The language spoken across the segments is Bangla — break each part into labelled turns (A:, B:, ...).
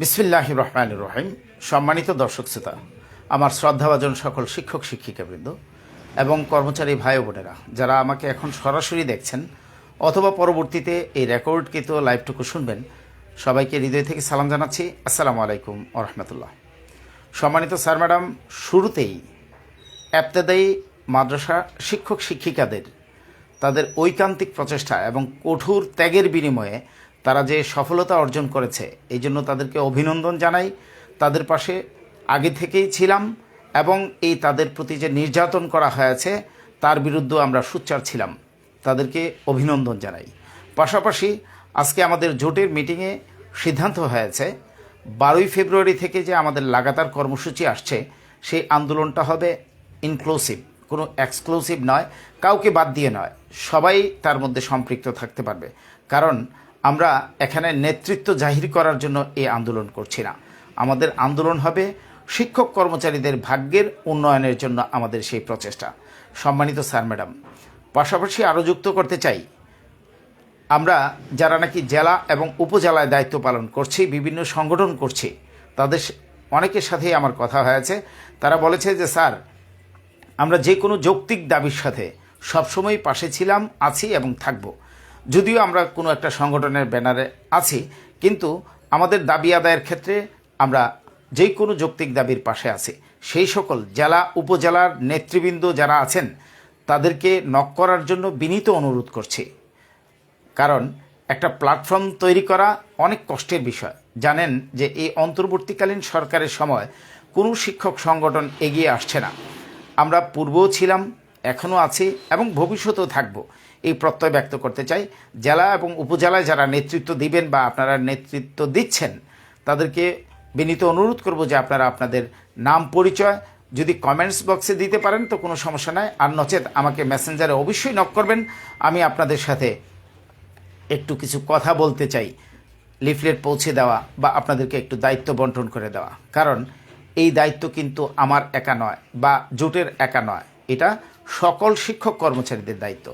A: বিসমিল্লাহ রহমান রহিম সম্মানিত দর্শক শ্রোতা, আমার শ্রদ্ধাভাজন সকল শিক্ষক, শিক্ষিকাবৃন্দ এবং কর্মচারী ভাই বোনেরা, যারা আমাকে এখন সরাসরি দেখছেন অথবা পরবর্তীতে এই রেকর্ডকৃত লাইভটুকু শুনবেন, সবাইকে হৃদয় থেকে সালাম জানাচ্ছি। আসসালামু আলাইকুম রহমতুল্লাহ। সম্মানিত স্যার, ম্যাডাম, শুরুতেই এপ্তেদায়ী মাদ্রাসা শিক্ষক, শিক্ষিকাদের, তাদের ঐকান্তিক প্রচেষ্টা এবং কঠোর ত্যাগের বিনিময়ে তারা যে সফলতা অর্জন করেছে, এই জন্য তাদেরকে অভিনন্দন জানাই। তাদের পাশে আগে থেকেই ছিলাম এবং এই তাদের প্রতি যে নির্যাতন করা হয়েছে, তার বিরুদ্ধে আমরা সোচ্চার ছিলাম। তাদেরকে অভিনন্দন জানাই। পাশাপাশি আজকে আমাদের জোটের মিটিংয়ে সিদ্ধান্ত হয়েছে, বারোই ফেব্রুয়ারি থেকে যে আমাদের লাগাতার কর্মসূচি আসছে, সেই আন্দোলনটা হবে ইনক্লুসিভ কোনো এক্সক্লুসিভ নয়, কাউকে বাদ দিয়ে নয়। সবাই তার মধ্যে সম্পৃক্ত থাকতে পারবে। কারণ আমরা এখানে নেতৃত্ব জাহির করার জন্য এই আন্দোলন করছি না। আমাদের আন্দোলন হবে শিক্ষক কর্মচারীদের ভাগ্যের উন্নয়নের জন্য আমাদের সেই প্রচেষ্টা। সম্মানিত স্যার, ম্যাডাম, পাশাপাশি আরও যুক্ত করতে চাই। আমরা যারা নাকি জেলা এবং উপজেলায় দায়িত্ব পালন করছি, বিভিন্ন সংগঠন করছি, তাদের অনেকের সাথেই আমার কথা হয়েছে। তারা বলেছে যে, স্যার, আমরা যে কোনো যৌক্তিক দাবির সাথে সবসময় পাশে ছিলাম, আছি এবং থাকব। যদিও আমরা কোনো একটা সংগঠনের ব্যানারে আছি, কিন্তু আমাদের দাবি আদায়ের ক্ষেত্রে আমরা যে কোনো যৌক্তিক দাবির পাশে আছি। সেই সকল জেলা, উপজেলার নেতৃবৃন্দ যারা আছেন, তাদেরকে নক করার জন্য বিনীত অনুরোধ করছি। কারণ একটা প্ল্যাটফর্ম তৈরি করা অনেক কষ্টের বিষয়। জানেন যে এই অন্তর্বর্তীকালীন সরকারের সময় কোনো শিক্ষক সংগঠন এগিয়ে আসছে না। আমরা পূর্বেও ছিলাম, এখনও আছি এবং ভবিষ্যতেও থাকব। এই প্রত্যয় ব্যক্ত করতে চাই। জেলা এবং উপজেলায় যারা নেতৃত্ব দিবেন বা আপনারা নেতৃত্ব দিচ্ছেন, তাদেরকে বিনীত অনুরোধ করব যে আপনারা আপনাদের নাম পরিচয়, যদি কমেন্টস বক্সে দিতে পারেন তো কোনো সমস্যা নাই। আর নচেত আমাকে মেসেঞ্জারে অবশ্যই নক করবেন। আমি আপনাদের সাথে একটু কিছু কথা বলতে চাই। লিফলেট পৌঁছে দেওয়া বা আপনাদেরকে একটু দায়িত্ব বন্টন করে দেওয়া। কারণ এই দায়িত্ব কিন্তু আমার একা নয় বা জোটের একা নয়। এটা সকল শিক্ষক কর্মচারীদের দায়িত্ব।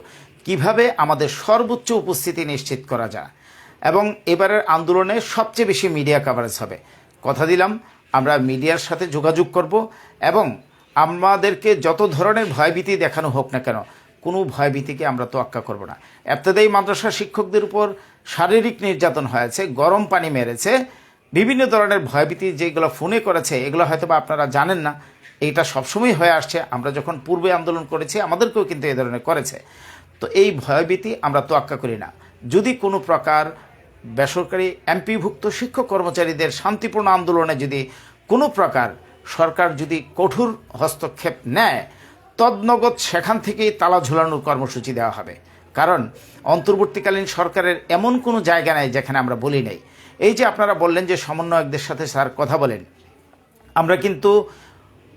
A: কীভাবে আমাদের সর্বোচ্চ উপস্থিতি নিশ্চিত করা যায়? এবং এবারের আন্দোলনে সবচেয়ে বেশি মিডিয়া কভারেজ হবে। কথা দিলাম, আমরা মিডিয়ার সাথে যোগাযোগ করব এবং আমাদেরকে যত ধরনের ভয়ভীতি দেখানো হোক না কেন, কোনো ভয়ভীতিকে আমরা তোয়াক্কা করব না। এপ্তদায়ী মাদ্রাসা শিক্ষকদের উপর শারীরিক নির্যাতন হয়েছে, গরম পানি মেরেছে, বিভিন্ন ধরনের ভয়ভীতি যেগুলো ফোনে করেছে, এগুলো হয়তো বা আপনারা জানেন না। এইটা সবসময় হয়ে আসছে। আমরা যখন পূর্বে আন্দোলন করেছি, আমাদেরকেও কিন্তু এ ধরনের করেছে। তো এই ভয়ভীতি আমরা তোয়াক্কা করি না। যদি কোনো প্রকার বেসরকারি এমপিভুক্ত শিক্ষক কর্মচারীদের শান্তিপূর্ণ আন্দোলনে যদি কোনো প্রকার সরকার যদি কঠোর হস্তক্ষেপ নেয় তদনগদ সেখান থেকেই তালা ঝুলানোর কর্মসূচি দেওয়া হবে। কারণ অন্তর্বর্তীকালীন সরকারের এমন কোনো জায়গা নেই যেখানে আমরা বলি নেই। এই যে আপনারা বললেন যে সমন্বয়কদের সাথে স্যার কথা বলেন, আমরা কিন্তু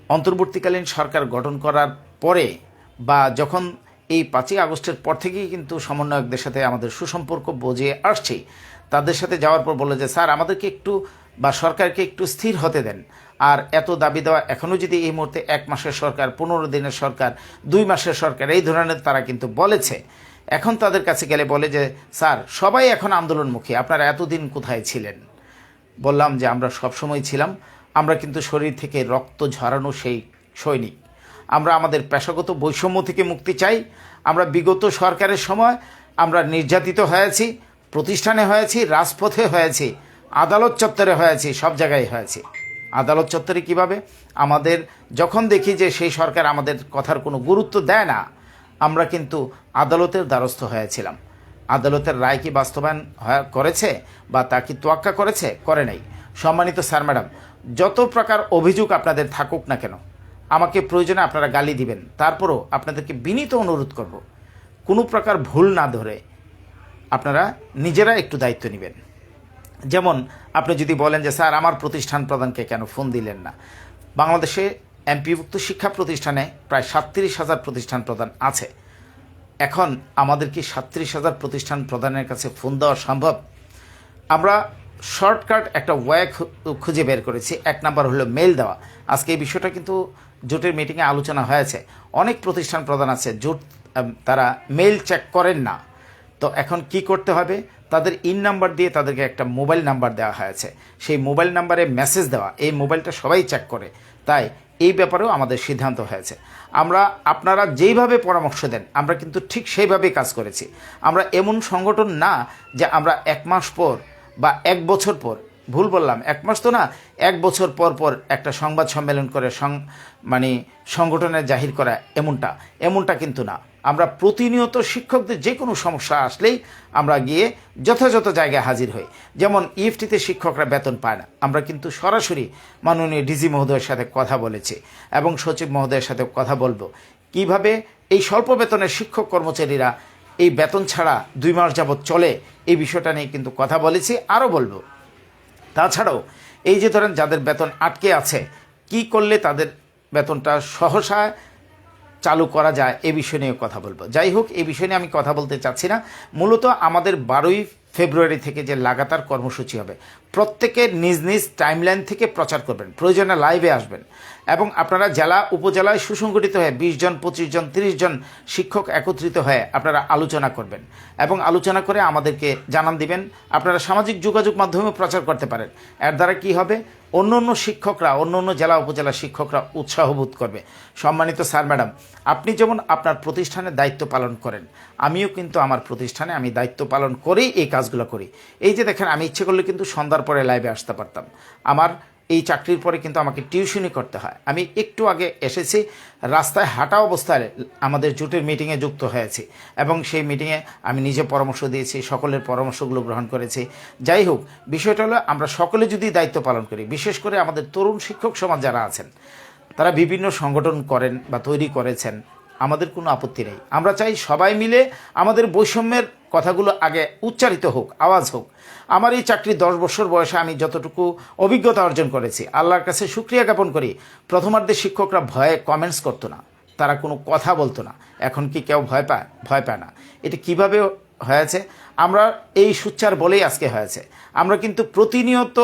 A: অন্তর্বর্তীকালীন সরকার গঠন করার পরে বা যখন এই পাঁচই আগস্টের পর থেকেই কিন্তু সমন্বয়কদের সাথে আমাদের সুসম্পর্ক বজিয়ে আসছে। তাদের সাথে যাওয়ার পর বলল যে, স্যার, আমাদেরকে একটু বা সরকারকে একটু স্থির হতে দেন। আর এত দাবি দেওয়া এখনও যদি এই মুহূর্তে এক মাসের সরকার, পনেরো দিনের সরকার, দুই মাসের সরকার, এই ধরনের তারা কিন্তু বলেছে। এখন তাদের কাছে গেলে বলে যে, স্যার, সবাই এখন আন্দোলনমুখী, আপনারা এতদিন কোথায় ছিলেন? বললাম যে, আমরা সবসময় ছিলাম। আমরা কিন্তু শরীর থেকে রক্ত ঝরানো সেই সৈনিক। আমরা আমাদের পেশাগত বৈষম্য থেকে মুক্তি চাই। আমরা বিগত সরকারের সময় আমরা নির্যাতিত হয়েছি, প্রতিষ্ঠানে হয়েছি, রাজপথে হয়েছি, আদালত চত্বরে হয়েছি, সব জায়গায় হয়েছি। আদালত চত্বরে কীভাবে? আমাদের যখন দেখি যে সেই সরকার আমাদের কথার কোনো গুরুত্ব দেয় না, আমরা কিন্তু আদালতের দ্বারস্থ হয়েছিলাম। আদালতের রায় কি বাস্তবায়ন করেছে বা তা কি তোয়াক্কা করেছে? করে নাই। সম্মানিত স্যার, ম্যাডাম, যত প্রকার অভিযোগ আপনাদের থাকুক না কেন আমাকে প্রয়োজনে আপনারা গালি দিবেন। তারপরও আপনাদেরকে বিনীত অনুরোধ করব। কোনো প্রকার ভুল না ধরে আপনারা নিজেরা একটু দায়িত্ব নেবেন। যেমন আপনি যদি বলেন যে, স্যার, আমার প্রতিষ্ঠান প্রধানকে কেন ফোন দিলেন না? বাংলাদেশে এমপিভুক্ত শিক্ষা প্রতিষ্ঠানে প্রায় সাতত্রিশ হাজার প্রতিষ্ঠান প্রধান আছে। এখন আমাদের কি সাতত্রিশ হাজার প্রতিষ্ঠান প্রধানের কাছে ফোন দেওয়া সম্ভব। আমরা শর্টকাট একটা ওয়ে খুঁজে বের করেছি। এক নাম্বার হলো মেল দেওয়া। আজকে এই বিষয়টা কিন্তু জোটের মিটিংয়ে আলোচনা হয়েছে। অনেক প্রতিষ্ঠান প্রধান আছে, জোট তারা মেল চেক করেন না। তো এখন কি করতে হবে? তাদের ইন নাম্বার দিয়ে তাদেরকে একটা মোবাইল নাম্বার দেওয়া হয়েছে। সেই মোবাইল নাম্বারে মেসেজ দেওয়া, এই মোবাইলটা সবাই চেক করে। তাই এই ব্যাপারেও আমাদের সিদ্ধান্ত হয়েছে। আমরা, আপনারা যেইভাবে পরামর্শ দেন, আমরা কিন্তু ঠিক সেইভাবেই কাজ করেছি। আমরা এমন সংগঠন না যে আমরা এক মাস পর বা এক বছর পর, ভুল বললাম, এক মাস তো না, এক বছর পর পর একটা সংবাদ সম্মেলন করে সং মানে সংগঠনের জাহির করা এমনটা এমনটা কিন্তু না। আমরা প্রতিনিয়ত শিক্ষকদের যে কোনো সমস্যা আসলেই আমরা গিয়ে যথাযথ জায়গায় হাজির হই। যেমন ইএফটিতে শিক্ষকরা বেতন পায় না, আমরা কিন্তু সরাসরি মাননীয় ডিজি মহোদয়ের সাথে কথা বলেছি এবং সচিব মহোদয়ের সাথে কথা বলব। কীভাবে এই স্বল্প বেতনের শিক্ষক কর্মচারীরা এই বেতন ছাড়া দুই মাস যাবৎ চলে, এই বিষয়টা নিয়ে কিন্তু কথা বলেছি, আরও বলব। তাছাড়াও, এই যে ধরেন যাদের বেতন আটকে আছে, কি করলে তাদের বেতনটা সহসা চালু করা যায়, এ বিষয় নিয়ে কথা বলব। যাই হোক, এ বিষয় নিয়ে আমি কথা বলতে চাচ্ছি না। মূলত আমাদের বারোই ফেব্রুয়ারি থেকে যে লাগাতার কর্মসূচি হবে। প্রত্যেকে নিজ নিজ টাইমলাইন থেকে প্রচার করবেন, প্রয়োজনে লাইভে আসবেন এবং আপনারা জেলা, উপজেলায় সুসংগঠিত হয়ে বিশ জন, পঁচিশ জন, তিরিশ জন শিক্ষক একত্রিত হয়ে আপনারা আলোচনা করবেন এবং আলোচনা করে আমাদেরকে জানান দিবেন। আপনারা সামাজিক যোগাযোগ মাধ্যমে প্রচার করতে পারেন। এর দ্বারা কি হবে? অন্য অন্য শিক্ষকরা, অন্য অন্য জেলা, উপজেলা শিক্ষকরা উৎসাহ বোধ করবে। সম্মানিত স্যার, ম্যাডাম, আপনি যেমন আপনার প্রতিষ্ঠানের দায়িত্ব পালন করেন আমিও কিন্তু আমার প্রতিষ্ঠানে আমি দায়িত্ব পালন করেই এই কাজগুলো করি। এই যে দেখেন, আমি ইচ্ছে করলে কিন্তু সন্ধ্যার পরে লাইভে আসতে পারতাম। আমার এই চাকরির পরে কিন্তু আমাকে টিউশনই করতে হয়। আমি একটু আগে এসেছি, রাস্তায় হাঁটা অবস্থায় আমাদের জোটের মিটিংয়ে যুক্ত হয়েছি এবং সেই মিটিংয়ে আমি নিজে পরামর্শ দিয়েছি, সকলের পরামর্শগুলো গ্রহণ করেছি। যাই হোক, বিষয়টা হলো আমরা সকলে যদি দায়িত্ব পালন করি, বিশেষ করে আমাদের তরুণ শিক্ষক সমাজ যারা আছেন, তারা বিভিন্ন সংগঠন করেন বা তৈরি করেছেন আমাদের কোনো আপত্তি নেই। আমরা চাই সবাই মিলে আমাদের বৈষম্যের কথাগুলো আগে উচ্চারিত হোক, আওয়াজ হোক। আমার এই চাকরি দশ বছর বয়সে আমি যতটুকু অভিজ্ঞতা অর্জন করেছি, আল্লাহর কাছে সুক্রিয়া জ্ঞাপন করি প্রথমার্ধে শিক্ষকরা ভয়ে কমেন্টস করতো না। তারা কোনো কথা বলতো না। এখন কি কেউ ভয় পায়? ভয় পায় না। এটা কীভাবে হয়েছে? আমরা এই সুচ্চার বলেই আজকে হয়েছে। আমরা কিন্তু প্রতিনিয়ত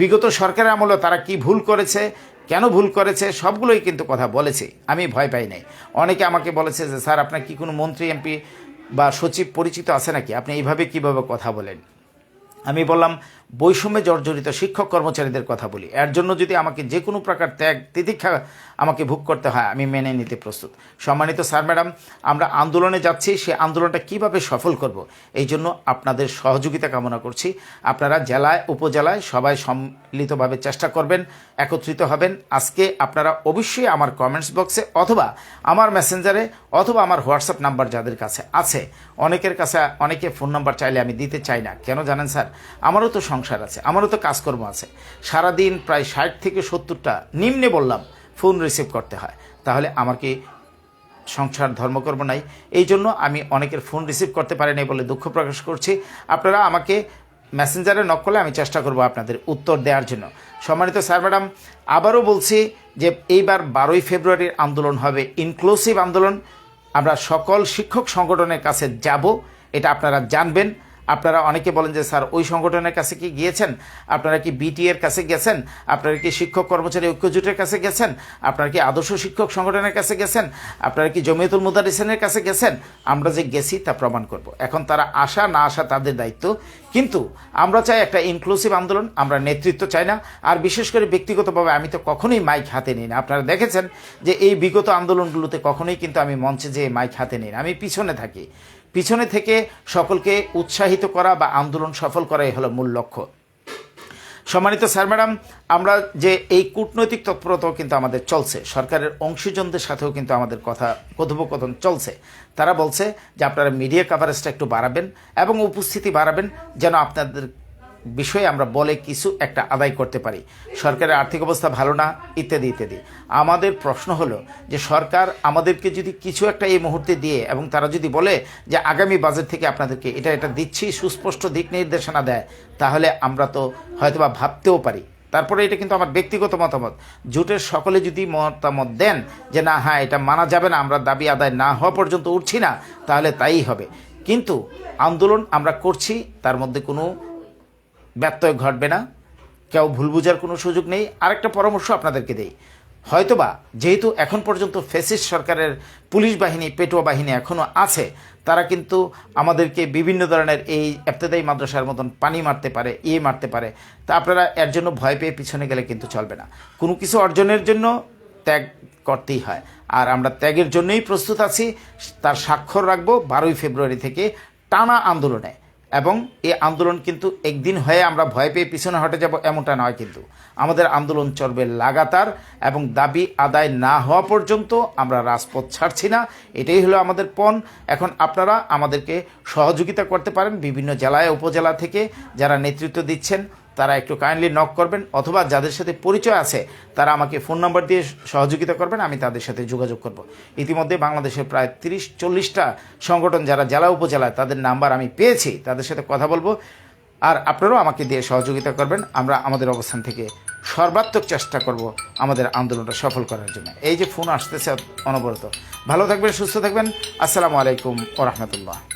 A: বিগত সরকারের আমলে তারা কি ভুল করেছে কেন ভুল করেছে সবগুলোই কিন্তু কথা বলেছে। আমি ভয় পাই নাই। অনেকে আমাকে বলেছে যে, স্যার, আপনার কি কোনো মন্ত্রী, এমপি বা সচিব পরিচিত আছে নাকি? আপনি এইভাবে কীভাবে কথা বলেন? আমি বললাম বৈষম্যে জর্জরিত শিক্ষক কর্মচারীদের কথা বলি। এর জন্য যদি আমাকে যে কোনো প্রকার ত্যাগ তিতিক্ষা আমাকে ভোগ করতে হয়, আমি মেনে নিতে প্রস্তুত। সম্মানিত স্যার, ম্যাডাম, আমরা আন্দোলনে যাচ্ছি, সে আন্দোলনটা কীভাবে সফল করব, এই জন্য আপনাদের সহযোগিতা কামনা করছি। আপনারা জেলায়, উপজেলায় সবাই সম্মিলিতভাবে চেষ্টা করবেন, একত্রিত হবেন। আজকে আপনারা অবশ্যই আমার কমেন্টস বক্সে অথবা আমার মেসেঞ্জারে অথবা আমার হোয়াটসঅ্যাপ নাম্বার যাদের কাছে আছে, অনেকের কাছে, অনেকে ফোন নাম্বার চাইলে আমি দিতে চাই না। কেন জানেন স্যার? আমারও তো সংসার আছে, আমারও তো কাজকর্ম আছে। সারাদিন প্রায় ষাট থেকে সত্তরটা নিম্নে বললাম ফোন রিসিভ করতে হয়। তাহলে আমার কি সংসার ধর্মকর্ম নাই? এই জন্য আমি অনেকের ফোন রিসিভ করতে পারি পারিনি বলে দুঃখ প্রকাশ করছি। আপনারা আমাকে মেসেঞ্জারে নক করলে আমি চেষ্টা করব আপনাদের উত্তর দেওয়ার জন্য। সম্মানিত স্যার, ম্যাডাম, আবারও বলছি যে এইবার বারোই ফেব্রুয়ারির আন্দোলন হবে ইনক্লুসিভ আন্দোলন। আমরা সকল শিক্ষক সংগঠনের কাছে যাব, এটা আপনারা জানবেন। আপনারা অনেকে বলেন যে, স্যার, ওই সংগঠনের কাছে কি গিয়েছেন? আপনারা কি বিটি এর কাছে গেছেন? আপনারা কি শিক্ষক কর্মচারী ঐক্য জোটের কাছে গেছেন? আপনারা কি আদর্শ শিক্ষক সংগঠনের কাছে গেছেন? আপনারা কি জমিয়তুল মুদারিসেনের কাছে গেছেন? আমরা যে গেছি তা প্রমাণ করব। এখন তারা আসা না আসা তাদের দায়িত্ব। কিন্তু আমরা চাই একটা ইনক্লুসিভ আন্দোলন, আমরা নেতৃত্ব চাই না। আর বিশেষ করে ব্যক্তিগতভাবে আমি তো কখনোই মাইক হাতে নিই না। আপনারা দেখেছেন যে, এই বিগত আন্দোলনগুলোতে কখনোই কিন্তু আমি মঞ্চে যেয়ে মাইক হাতে নিই না। আমি পিছনে থাকি। পিছনে থেকে সকলকে উৎসাহিত করা বা আন্দোলন সফল করাই হলো মূল লক্ষ্য। সম্মানিত স্যার, ম্যাডাম, আমরা যে এই কূটনৈতিক তৎপরতাও কিন্তু আমাদের চলছে, সরকারের অংশীজনদের সাথেও কিন্তু আমাদের কথা, কথোপকথন চলছে। তারা বলছে যে আপনারা মিডিয়া কাভারেজটা একটু বাড়াবেন এবং উপস্থিতি বাড়াবেন যেন আপনাদের বিষয়ে আমরা বলে কিছু একটা আদায় করতে পারি। সরকারের আর্থিক অবস্থা ভালো না, ইত্যাদি ইত্যাদি। আমাদের প্রশ্ন হলো যে সরকার আমাদেরকে যদি কিছু একটা এই মুহূর্তে দিয়ে এবং তারা যদি বলে যে আগামী বাজেট থেকে আপনাদেরকে এটা এটা দিচ্ছি, সুস্পষ্ট দিক নির্দেশনা দেয়, তাহলে আমরা তো হয়তোবা ভাবতেও পারি। তারপরে এটা কিন্তু আমার ব্যক্তিগত মতামত। জোটের সকলে যদি মতামত দেন যে না হ্যাঁ এটা মানা যাবে না, আমরা দাবি আদায় না হওয়া পর্যন্ত উঠছি না, তাহলে তাই হবে। কিন্তু আন্দোলন আমরা করছি, তার মধ্যে কোনো ব্যত্যয় ঘটবে না। কেউ ভুল বুঝার কোনো সুযোগ নেই। আরেকটা পরামর্শ আপনাদেরকে দেই। হয়তোবা যেহেতু এখন পর্যন্ত ফেসিস সরকারের পুলিশ বাহিনী, পেটোয়া বাহিনী এখনও আছে, তারা কিন্তু আমাদেরকে বিভিন্ন ধরনের এই এফতেদায়ী মাদ্রাসার মতন পানি মারতে পারে ইয়ে মারতে পারে। তা আপনারা এর জন্য ভয় পেয়ে পিছনে গেলে কিন্তু চলবে না। কোনো কিছু অর্জনের জন্য ত্যাগ করতেই হয়। আর আমরা ত্যাগের জন্যই প্রস্তুত আছি। তার স্বাক্ষর রাখব বারোই ফেব্রুয়ারি থেকে টানা আন্দোলনে। এবং এই আন্দোলন কিন্তু একদিন হয়ে আমরা ভয় পেয়ে পিছনে হটে যাব এমনটা নয় কিন্তু। আমাদের আন্দোলন চলবে লাগাতার এবং দাবি আদায় না হওয়া পর্যন্ত আমরা রাজপথ ছাড়ছি না। এটাই হলো আমাদের পণ। এখন আপনারা আমাদেরকে সহযোগিতা করতে পারেন বিভিন্ন জেলায়, উপজেলা থেকে যারা নেতৃত্ব দিচ্ছেন। তারা একটু কাইন্ডলি নক করবেন, অথবা যাদের সাথে পরিচয় আছে, তারা আমাকে ফোন নাম্বার দিয়ে সহযোগিতা করবেন, আমি তাদের সাথে যোগাযোগ করব। ইতিমধ্যে বাংলাদেশের প্রায় তিরিশ, চল্লিশটা সংগঠন যারা জেলা, উপজেলায় তাদের নাম্বার আমি পেয়েছি, তাদের সাথে কথা বলব। আর আপনারাও আমাকে দিয়ে সহযোগিতা করবেন, আমরা আমাদের অবস্থান থেকে সর্বাত্মক চেষ্টা করব আমাদের আন্দোলনটা সফল করার জন্য। এই যে ফোন আসতেছে অনবরত। ভালো থাকবেন, সুস্থ থাকবেন। আসসালামু আলাইকুম ও রহমতুল্লাহ।